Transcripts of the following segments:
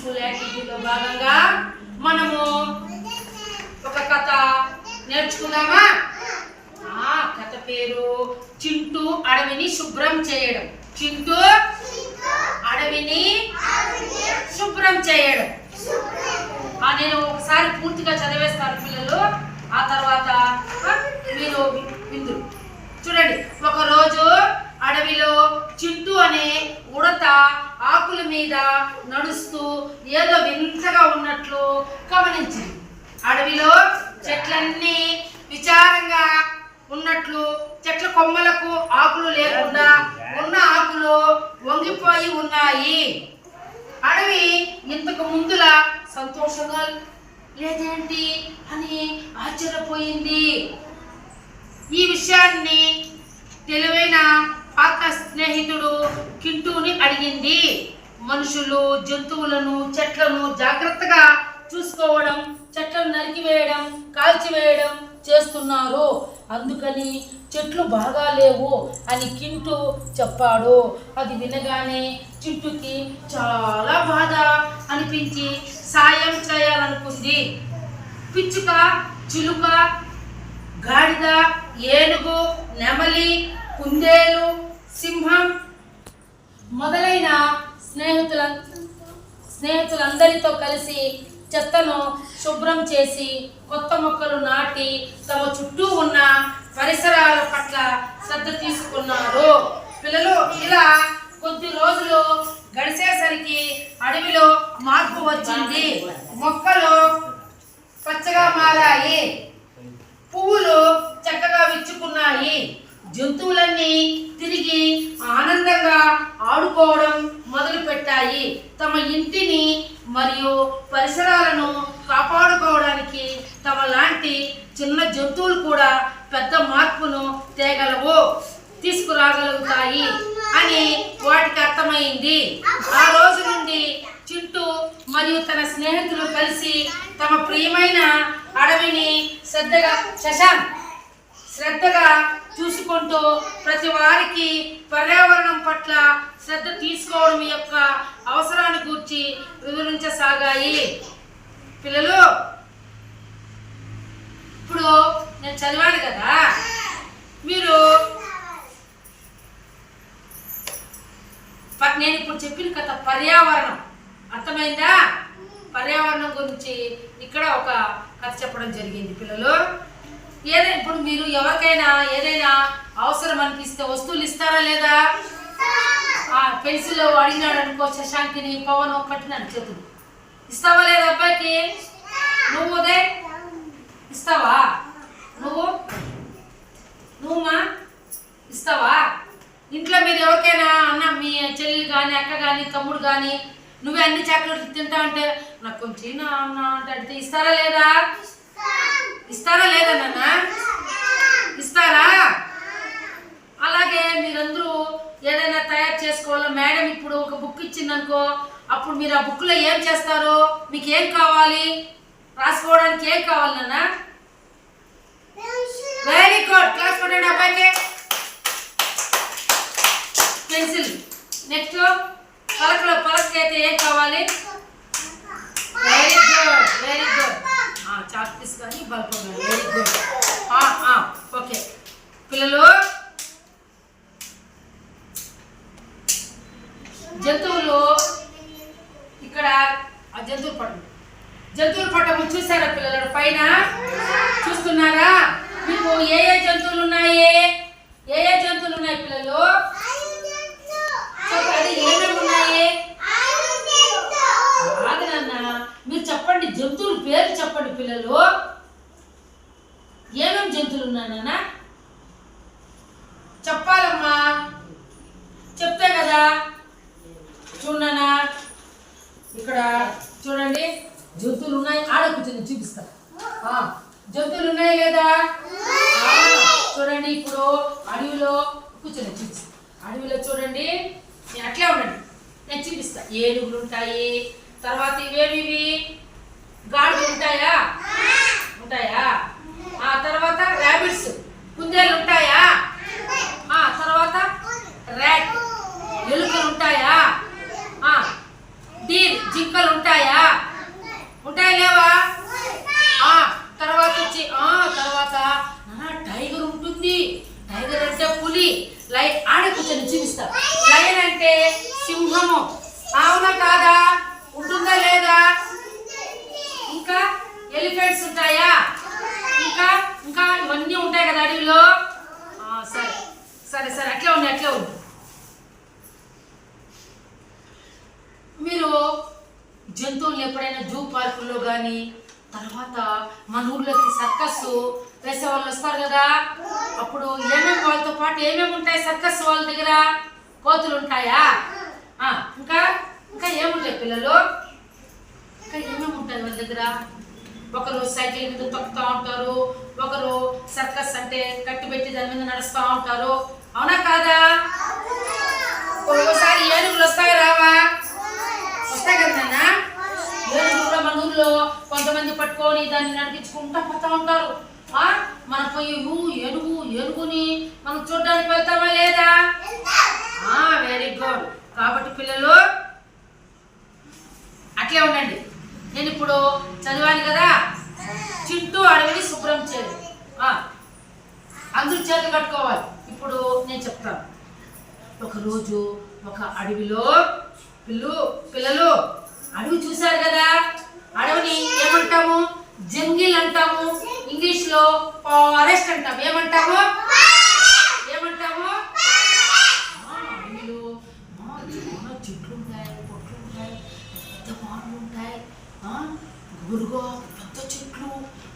School యాక్టివిటీలో భాగంగా మనము ఒక కథ నేర్చుకుందామా? ఆ కథ పేరు చింటూ అడవిని శుభ్రం చేయడం. చింటూ అడవిని శుభ్రం చేయడం. ఆ నేను ఒకసారి పూర్తిగా చదివేస్తాను పిల్లలు. ఆ తర్వాత మీరు విందు చూడండి ఒకరోజు అడవిలో చింటూ అనే ఉడత ఆకుల మీద నడుస్తూ ఏదో వింతగా ఉన్నట్లు గమనించింది. అడవిలో చెట్లన్నీ విచారంగా ఉన్నట్లు చెట్ల కొమ్మలకు ఆకులు లేకుండా ఉన్న ఆకులు వంగిపోయి ఉన్నాయి. అడవి ఇంతకు ముందులా సంతోషంగా లేదేంటి అని ఆశ్చర్యపోయింది. ఈ విషయాన్ని తెలివైన పాత స్నేహితుడు కింటూని అడిగింది. మనుషులు జంతువులను చెట్లను జాగ్రత్తగా చూసుకోవడం చెట్లను నరికివేయడం కాల్చివేయడం చేస్తున్నారు. అందుకని చెట్లు బాగా లేవు అని కింటూ చెప్పాడు. అది వినగానే చింటుకి చాలా బాధ అనిపించి సాయం చేయాలనుకుంది. పిచ్చుక చిలుక గాడిద ఏనుగు నెమలి కుందేలు సింహం మొదలైన స్నేహితుల స్నేహితులందరితో కలిసి చెత్తను శుభ్రం చేసి కొత్త మొక్కలు నాటి తమ చుట్టూ ఉన్న పరిసరాల పట్ల శ్రద్ధ తీసుకున్నారు. పిల్లలు ఇలా కొద్ది రోజులు గడిచేసరికి అడవిలో మార్పు వచ్చింది. మొక్కలు పచ్చగా మారాయి. పువ్వులు చక్కగా విచ్చుకున్నాయి. జంతువులన్నీ తిరిగి ఆనందంగా ఆడుకోవడం మొదలుపెట్టాయి. తమ ఇంటిని మరియు పరిసరాలను కాపాడుకోవడానికి తమ లాంటి చిన్న జంతువులు కూడా పెద్ద మార్పును తేగలవు తీసుకురాగలుగుతాయి అని వాటికి అర్థమైంది. ఆ రోజు నుండి చింటూ మరియు తన స్నేహితులు కలిసి తమ ప్రియమైన అడవిని శ్రద్ధగా శశాంక్ శ్రద్ధగా చూసుకుంటూ ప్రతి వారికి పర్యావరణం పట్ల శ్రద్ధ తీసుకోవడం యొక్క అవసరాన్ని గూర్చి వివరించసాగాయి. పిల్లలు ఇప్పుడు నేను చదివాను కదా. మీరు నేను ఇప్పుడు చెప్పిన కథ పర్యావరణం. అర్థమైందా? పర్యావరణం గురించి ఇక్కడ ఒక కథ చెప్పడం జరిగింది. పిల్లలు ఏదైనా ఇప్పుడు మీరు ఎవరికైనా ఏదైనా అవసరం అనిపిస్తే వస్తువులు ఇస్తారా లేదా? ఆ పెన్సిల్ అడిగినాడు అనుకో శశాంకిని పవన్ కట్టినాడు చేతులు. ఇస్తావా లేదా అబ్బాయికి? నువ్వు ఉదయ్ ఇస్తావా? నువ్వు? నువ్వుమా ఇస్తావా? ఇంట్లో మీరు ఎవరికైనా అన్న మీ చెల్లి కానీ అక్క కానీ తమ్ముడు కానీ నువ్వే అన్ని చాక్లెట్లు తింటా అంటే నాకు కొంచెం అన్న అంటే అడిగితే ఇస్తారా లేదా? ఇస్తారా లేదా నాన్న? ఇస్తారా? అలాగే మీరందరూ ఏదైనా తయారు చేసుకోవాలో? మేడం ఇప్పుడు ఒక బుక్ ఇచ్చిందనుకో అప్పుడు మీరు ఆ బుక్లో ఏం చేస్తారు మీకు ఏం కావాలి? రాసుకోవడానికి ఏం కావాలి నాన్న? వెరీ గుడ్ క్లాస్ కొట్టండి అబ్బాయికి. పెన్సిల్ నెక్స్ట్ పలకలో పలకకి అయితే ఏం కావాలి? Very good very good chalk piece కానీ బల్బ్ వెరీ గుడ్ ఓకే. పిల్లలు జంతువులు ఇక్కడ ఆ జంతువులు పటం జంతువుల పటము చూసారా పిల్లలు? పైన చూస్తున్నారా? మీకు ఏ ఏ జంతువులు ఉన్నాయి? ఏ ఏ జంతువులు ఉన్నాయి పిల్లలు చెప్పండి ఏమేమి ఉన్నాయి కాదు నాన్న మీరు చెప్పండి జంతువుల పేరు చెప్పండి పిల్లలు. ఏమేమి జంతువులు ఉన్నాయి చెప్పాలమ్మా. చెప్తే కదా. చూడనా ఇక్కడ చూడండి. జంతువులు ఉన్నాయి. ఆడ కూర్చొని చూపిస్తా. ఆ, జంతువులు ఉన్నాయి లేదా? చూడండి ఇప్పుడు అడవిలో కూర్చొని చూపిస్తా. అడవిలో చూడండి. నేను అట్లే ఉండండి. నేను చూపిస్తా. ఏనుగులు ఉంటాయి. తర్వాత ఇవేమివి? గాడులు ఉంటాయా? ఉంటాయా? ఆ తర్వాత ర్యాబిట్స్ కుందేలు ఉంటాయా? ఆ తర్వాత రాట్ ఎలుకలు ఉంటాయా? డీల్. జింకలు ఉంటాయా? ఉంటాయా లేవా? ఆ ఊర్లోకి సర్కస్ వేసే వాళ్ళు వస్తారు కదా? అప్పుడు ఏమేమి వాళ్ళతో పాటు ఏమేమి ఉంటాయి సర్కస్ వాళ్ళ దగ్గర? కోతులు ఉంటాయా? ఇంకా? ఇంకా ఏముంటాయి పిల్లలు? ఇంకా ఏమేమి ఉంటాయి వాళ్ళ దగ్గర? ఒకరు సైకిల్ మీద తొక్కుతూ ఉంటారు ఒకరు సర్కస్ అంటే కట్టి పెట్టి దాని మీద నడుస్తూ ఉంటారు. అవునా కాదా? ఒక్కోసారి ఏనుగులు వస్తాయి రావా? వస్తాయి కదా కూడా మన ఊర్లో కొంతమంది పట్టుకొని దాన్ని నడిపించుకుంటా పోతా ఉంటారు. ఆ? మనం పోయి ఏనుగు ఏనుగుని మనం చూడడానికి వెళ్తామా లేదా? వెరీ గుడ్ కాబట్టి పిల్లలు అట్లే ఉండండి. నేను ఇప్పుడు చదివాను కదా? చింటూ అడవిని శుభ్రం చేయదు అందరూ చేతులు కట్టుకోవాలి. ఇప్పుడు నేను చెప్తాను. ఒకరోజు ఒక అడవిలో పిల్లు పిల్లలు అడవి చూశారు కదా? అడవిని ఏమంటాము? జంగిల్ అంటాము. ఇంగ్లీష్లో ఫారెస్ట్ అంటాము ఏమంటాము? ఏమంటాము? ఆ, అడవిలో ఆ, చాలా చెట్లు ఉంటాయి పొట్లు ఉంటాయి పెద్ద మాటలు ఉంటాయి. గురుగా పెద్ద చెట్లు.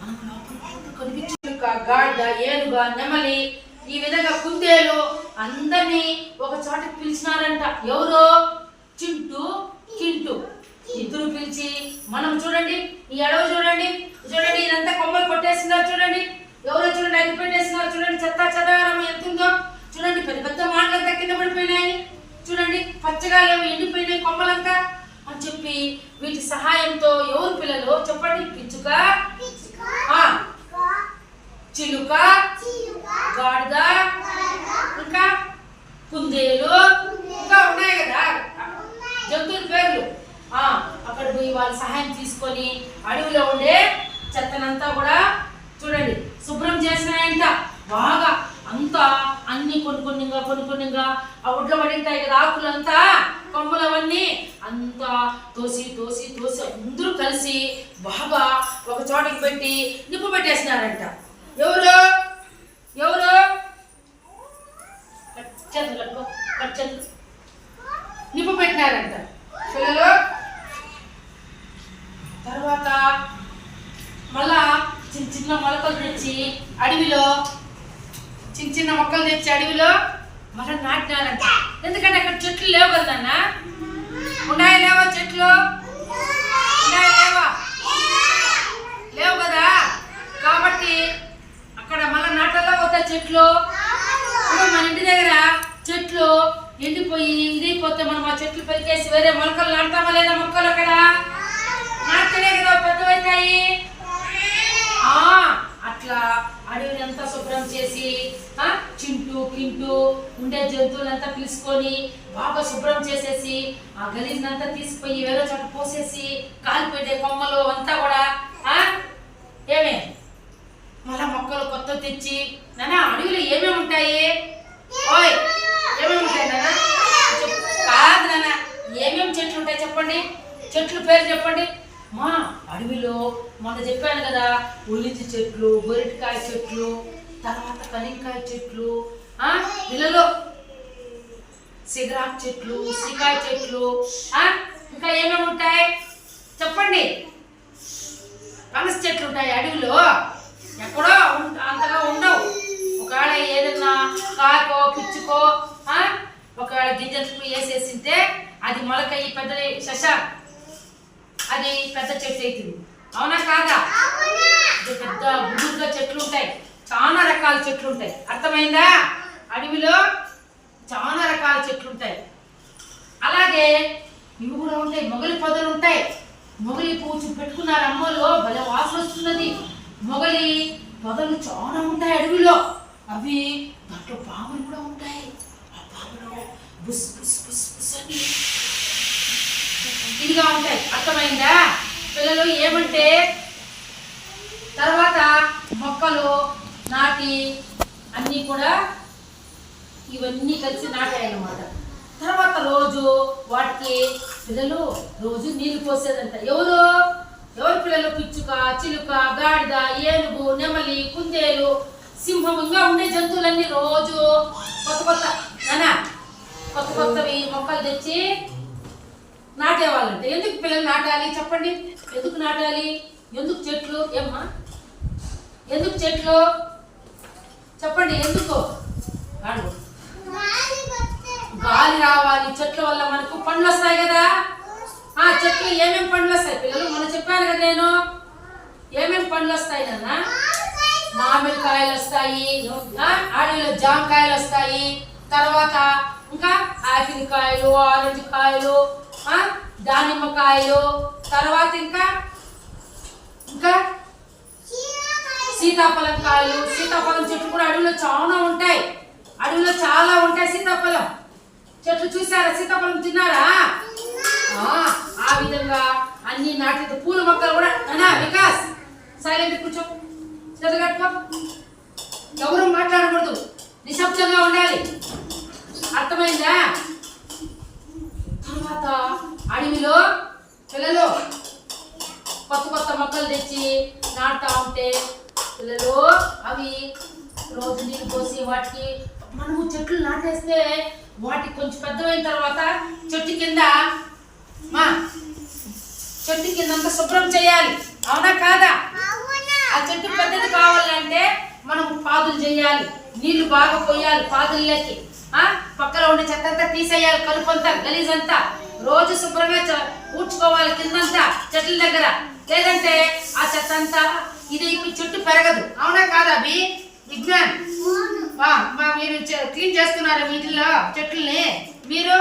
మనకు లోపల కనిపించే గాడ్డ ఏనుగా నెమలి. ఈ విధంగా కుందేలు అందరినీ ఒక చోట పిలిచినారంట. ఎవరు? చింటూ చింటూ ఇద్దరు పిలిచి మనం చూడండి ఈ అడవి చూడండి చూడండి ఇదంతా కొమ్మలు కొట్టేసినారు చూడండి ఎవరో చూడండి అగ్గి పెట్టేసినారు చూడండి చెత్త చెదారం ఎంత ఉందో చూడండి పెద్ద పెద్ద మాటలంతా కింద పడిపోయినాయి చూడండి పచ్చగా ఏమో ఎండిపోయినాయి కొమ్మలంతా అని చెప్పి వీటి సహాయంతో ఎవరు పిల్లలు? చెప్పండి పిచ్చుక చిలుక గాడిద ఇంకా కుందేలు ఇంకా ఉన్నాయి కదా జంతువుల పేర్లు. అక్కడ పోయి వాళ్ళ సహాయం తీసుకొని అడవిలో ఉండే చెత్తనంతా కూడా చూడండి శుభ్రం చేసినాయంట బాగా అంతా అన్ని కొన్ని కొన్నిగా కొన్ని కొన్నిగా ఆ ఒడ్ల పడింటాయి కదా ఆకులంతా కొమ్మలు అవన్నీ అంతా తోసి తోసి తోసి అందరూ కలిసి బాగా ఒక చోటకి పెట్టి నిప్పు పెట్టేసినారంట. ఎవరు? ఎవరు? కట్ చేతులు కట్ చేతులు. నిప్పు పెట్టినారంట. పిల్లలు? తర్వాత మళ్ళా చిన్న చిన్న మొలకలు తెచ్చి అడవిలో చిన్న చిన్న మొక్కలు తెచ్చి అడవిలో మళ్ళీ నాటినారంట. ఎందుకంటే అక్కడ చెట్లు లేవు కదా ఉన్నాయా లేవా చెట్లు? ఉన్నాయా లేవా? లేవు కదా? కాబట్టి అక్కడ మళ్ళీ నాటల్లో పోతాయి చెట్లు ఇప్పుడు మన ఇంటి దగ్గర చెట్లు ఎండిపోయి ఇదైపోతే మనం ఆ చెట్లు పెరికేసి వేరే మొలకలు నాటుతామా లేదా మొక్కలు అక్కడ? నాటితేనే కదా పెద్దవైతాయి అట్లా అడవిని శుభ్రం చేసి చింటూ కింటూ ఉండే జంతువులంతా పిలుచుకొని బాగా శుభ్రం చేసేసి ఆ గలీజ్నంతా తీసుకుపోయి వేరే చోట పోసేసి కాలిపోయే కొమ్మలు అంతా కూడా ఆ ఏమే? మళ్ళా మొక్కలు కొత్త తెచ్చి నాన్న అడవిలో ఏమేమి ఉంటాయి? ఓయ్ ఏమేమి ఉంటాయి నాన్న కాదు నాన్న ఏమేమి చెట్లు ఉంటాయి చెప్పండి? చెట్లు పేరు చెప్పండి. మా అడవిలో మొన్న చెప్పాను కదా ఉల్లిచి చెట్లు గొరిటికాయ చెట్లు తర్వాత కలింకాయ చెట్లు ఇళ్ళలో పిల్లలు. సిగరాక్ చెట్లు సికాయ చెట్లు ఇంకా ఏమేమి ఉంటాయి? చెప్పండి. పనస చెట్లు ఉంటాయి అడవిలో. ఎక్కడో అంతగా ఉండవు. ఒకవేళ ఏదన్నా కాకో పిచ్చుకో ఒకవేళ గింజలు వేసేసింటే అది మొలకయ్యి పెద్ద శశాంక్. అది పెద్ద చెట్టు అవుతుంది అవునా కాదా? పెద్ద గుడుగా చెట్లు ఉంటాయి. చాలా రకాల చెట్లు ఉంటాయి. అర్థమైందా? అడవిలో చాలా రకాల చెట్లు ఉంటాయి. అలాగే ఇవి కూడా ఉంటాయి. మొగలి పొదలు ఉంటాయి. మొగలి పూచి పెట్టుకున్నారు అమ్మలో. భలే వాసన వస్తున్నది. మొగలి పొదలు చాలా ఉంటాయి అడవిలో. అవి దాంట్లో పాములు కూడా ఉంటాయి. ఆ పాములు బుస్ బుస్ బుస్ బుస్ అని ఇదిగా ఉంటాయి. అర్థమైందా? పిల్లలు ఏమంటే తర్వాత మొక్కలు నాటి అన్నీ కూడా ఇవన్నీ కలిసి నాటాయన్నమాట. తర్వాత రోజు వాటికి పిల్లలు రోజు నీళ్ళు పోసేదంట. ఎవరు? ఎవరు పిల్లలు? పిచ్చుక చిలుక గాడిద ఏనుగు నెమలి కుందేలు సింహం ఇంకా ఉండే జంతువులన్నీ రోజు కొత్త కొత్త నానా కొత్త కొత్తవి మొక్కలు తెచ్చి నాటేవాళ్ళంటే. ఎందుకు పిల్లలు నాటాలి? చెప్పండి. ఎందుకు నాటాలి? ఎందుకు చెట్లు? ఏమ్మా? ఎందుకు చెట్లు? చెప్పండి ఎందుకు? గాలి రావాలి. చెట్ల వల్ల మనకు పండ్లు వస్తాయి కదా. ఆ చెట్లు ఏమేం పండ్లు వస్తాయి? పిల్లలు మనం చెప్పాను కదా నేను. ఏమేమి పండ్లు వస్తాయి నాన్న? మామిడికాయలు వస్తాయి. అడవిలో జామకాయలు వస్తాయి. తర్వాత ఇంకా ఆపిల్ కాయలు ఆరెంజ్ కాయలు దానిమ్మకాయలు దానిమ్మ కాయలు తర్వాత ఇంకా ఇంకా సీతాఫలం కాయలు సీతాఫలం చెట్లు కూడా అడవిలో చాలా ఉంటాయి. అడవిలో చాలా ఉంటాయి సీతాఫలం. చెట్లు చూసారా? సీతాఫలం తిన్నారా? ఆ, విధంగా అన్ని నాటి పూల మొక్కలు కూడా. అనా వికాస్ సైలెంట్ కూర్చో. చదువుకట్టుకో ఎవరు మాట్లాడకూడదు. నిశ్శబ్దంగా ఉండాలి. అర్థమైందా? తర్వాత అడవిలో పిల్లలు కొత్త కొత్త మొక్కలు తెచ్చి నాటుతా ఉంటే పిల్లలు అవి రోజు నీళ్ళు పోసి వాటికి మనము చెట్లు నాటేస్తే వాటికి కొంచెం పెద్దవైన తర్వాత చెట్టు కింద మా చెట్టు కింద అంతా శుభ్రం చేయాలి. అవునా కాదా? ఆ చెట్టు పెద్దది కావాలంటే మనం పాదులు చేయాలి. నీళ్ళు బాగా పోయాలి పాదుల్లోకి. పక్కన ఉండే చెత్త అంతా తీసేయాలి కలుపు అంతా గలీజ్ అంతా రోజు శుభ్రంగా ఊడ్చుకోవాలి కిందంతా చెట్ల దగ్గర. లేదంటే ఆ చెత్త అంతా ఇది చెట్టు పెరగదు. అవునా కాదా అభి? విజ్ఞాన్ మీరు క్లీన్ చేస్తున్నారా మీ ఇంట్లో చెట్లని. మీరు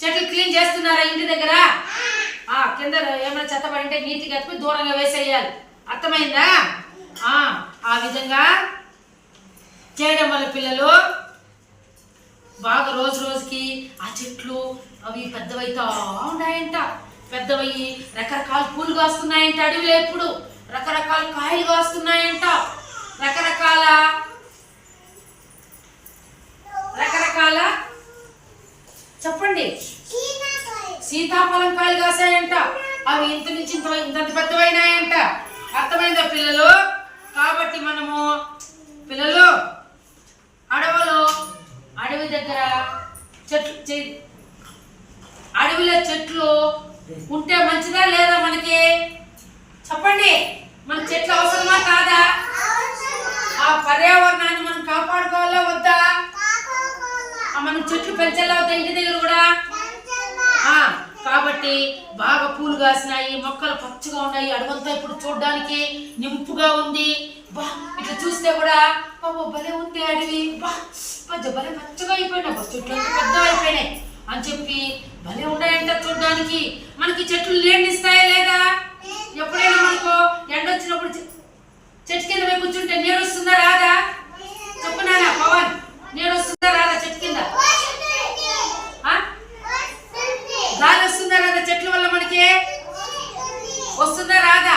చెట్లు క్లీన్ చేస్తున్నారా ఇంటి దగ్గర? ఆ. కింద ఏమైనా చెత్త పడింటే నీట్గా ఎత్తుకుని దూరంగా వేసేయాలి. అర్థమైందా? ఆ ఆ విధంగా చేయడం వల్ల పిల్లలు బాగా రోజు రోజుకి ఆ చెట్లు అవి పెద్దవైతా ఉన్నాయంట. పెద్దవయ్యి రకరకాల పూలు కాస్తున్నాయంట అడవిలో ఎప్పుడు. రకరకాల కాయలు కాస్తున్నాయంట. రకరకాల రకరకాల చెప్పండి. సీతాఫలం కాయలు కాసాయంట. అవి ఇంత నుంచి ఇంత ఇంత పెద్దవైనాయంట. అర్థమైందా పిల్లలు? కాబట్టి మనము పిల్లలు అడవులు అడవి దగ్గర చెట్లు చె- చెట్లు ఉంటే మంచిదా లేదా మనకి? చెప్పండి. మన చెట్లు అవసరమా కాదా? ఆ పర్యావరణాన్ని మనం కాపాడుకోవాలా వద్దా? ఆ మనం చెట్లు పెంచాలా వద్దా ఇంటి దగ్గర కూడా? ఆ కాబట్టి బాగా పూలు కాసినాయి మొక్కలు పచ్చగా ఉన్నాయి అడవంతా ఇప్పుడు చూడడానికి నింపుగా ఉంది. బా ఇట్లా చూస్తే కూడా బాబు భలే ఉంది అడవి. బా భలే పచ్చగా అయిపోయినా చెట్లు పెద్ద అయిపోయినాయి. అని చెప్పి భలే ఉన్నాయంట చూడడానికి. మనకి చెట్లు నీళ్ళు లేదా? ఎప్పుడైనా మనకు ఎండ వచ్చినప్పుడు చెట్టు కింద పోయి కూర్చుంటే నీరు వస్తుందా రాదా? చెప్పు నాన్న పవన్ నీరు వస్తుందా రాదా చెట్టు కింద ఆ? గాలి వస్తుందా రాదా చెట్ల వల్ల మనకి వస్తుందా రాదా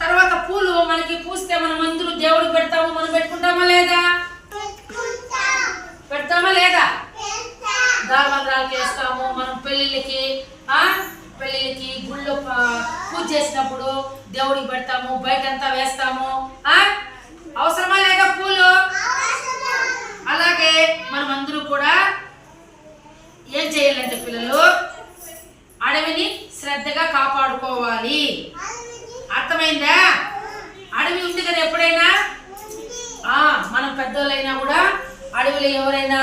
తర్వాత పూలు మనకి పూస్తే మనం అందరూ దేవుడికి పెడతాము మనం పెట్టుకుంటామా లేదా పెడతామా లేదా దారబంద్రాలకి వేస్తాము మనం పెళ్ళిళ్ళకి ఆ పెళ్ళిళ్ళకి గుళ్ళో ప- పూజ చేసినప్పుడు దేవుడికి పెడతాము బయటంతా వేస్తాము ఆ అవసరమా లేదా పూలు అలాగే మనం అందరూ కూడా ఏం చేయాలంటే పిల్లలు అడవిని శ్రద్ధగా కాపాడుకోవాలి. అర్థమైందా? అడవి ఉంది కదా ఎప్పుడైనా? ఆ మనం పెద్దోళ్ళైనా కూడా అడవిలో ఎవరైనా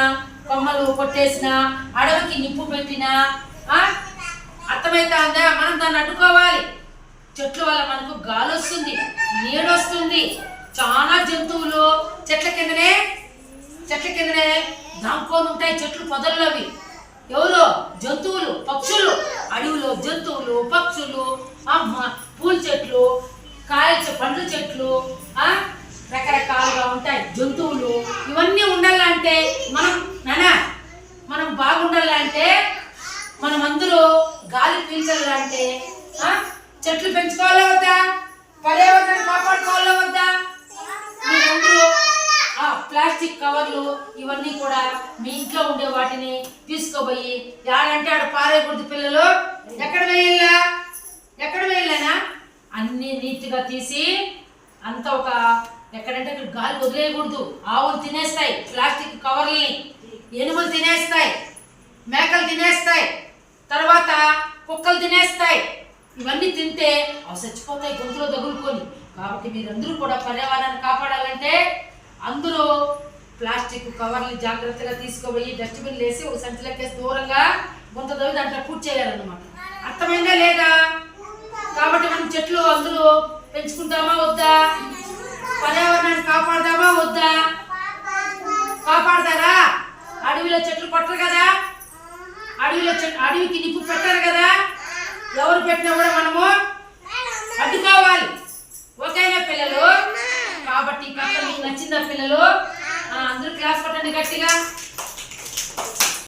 కొమ్మలు కొట్టేసినా అడవికి నిప్పు పెట్టినా ఆ? అర్థమైతా ఉందా? మనం దాన్ని అడ్డుకోవాలి. చెట్ల వల్ల మనకు గాలి వస్తుంది నీడ వస్తుంది చాలా జంతువులు చెట్ల కిందనే చెట్ల కిందనే దాంకొని ఉంటాయి చెట్లు పొదల్లోవి. ఎవరు? జంతువులు పక్షులు. అడవిలో జంతువులు పక్షులు అమ్మ పూల చెట్లు కాయ చె- పండ్ల చెట్లు రకరకాలుగా ఉంటాయి. జంతువులు ఇవన్నీ ఉండాలంటే మనం నానా మనం బాగుండాలంటే మనం అందరూ గాలి పీల్చాలంటే చెట్లు పెంచుకోవాలా వద్దా? పర్యావరణాన్ని కాపాడుకోవాలా వద్దా? మీరందరూ ఆ ప్లాస్టిక్ కవర్లు ఇవన్నీ కూడా మీ ఇంట్లో ఉండే వాటిని తీసుకోబోయి యాడంటే ఆడ పారేకూడదు పిల్లలు. ఎక్కడ వేయాలా ఎక్కడ వేయాలనా అన్ని నీట్గా తీసి అంత ఒక ఎక్కడంటే అక్కడ గాలి వదిలేయకూడదు. ఆవులు తినేస్తాయి ప్లాస్టిక్ కవర్లని. ఎనుములు తినేస్తాయి మేకలు తినేస్తాయి తర్వాత కుక్కలు తినేస్తాయి. ఇవన్నీ తింటే అవి చచ్చిపోతాయి గొంతులో తగులుకొని. కాబట్టి మీరందరూ కూడా పర్యావరణాన్ని కాపాడాలంటే అందరూ ప్లాస్టిక్ కవర్లు జాగ్రత్తగా తీసుకుపోయి డస్ట్బిన్ వేసి ఒక సంచిలోకేసి దూరంగా గుంత తవ్వి దాంట్లో పూర్తి చేయాలన్నమాట. అర్థమైందా లేదా? కాబట్టి మనం చెట్లు అందరూ పెంచుకుంటామా వద్దా? పర్యావరణాన్ని కాపాడదామా వద్దా? కాపాడతారా? అడవిలో చెట్లు కొట్టరు కదా? అడవిలో అడవికి నిప్పు పెట్టరు కదా? ఎవరు పెట్టినా కూడా మనము అడ్డుకోవాలి. ఓకేనా పిల్లలు? కాబట్టి ఈ మీకు నచ్చిందా పిల్లలు? అందరూ క్లాస్ పట్టండి గట్టిగా.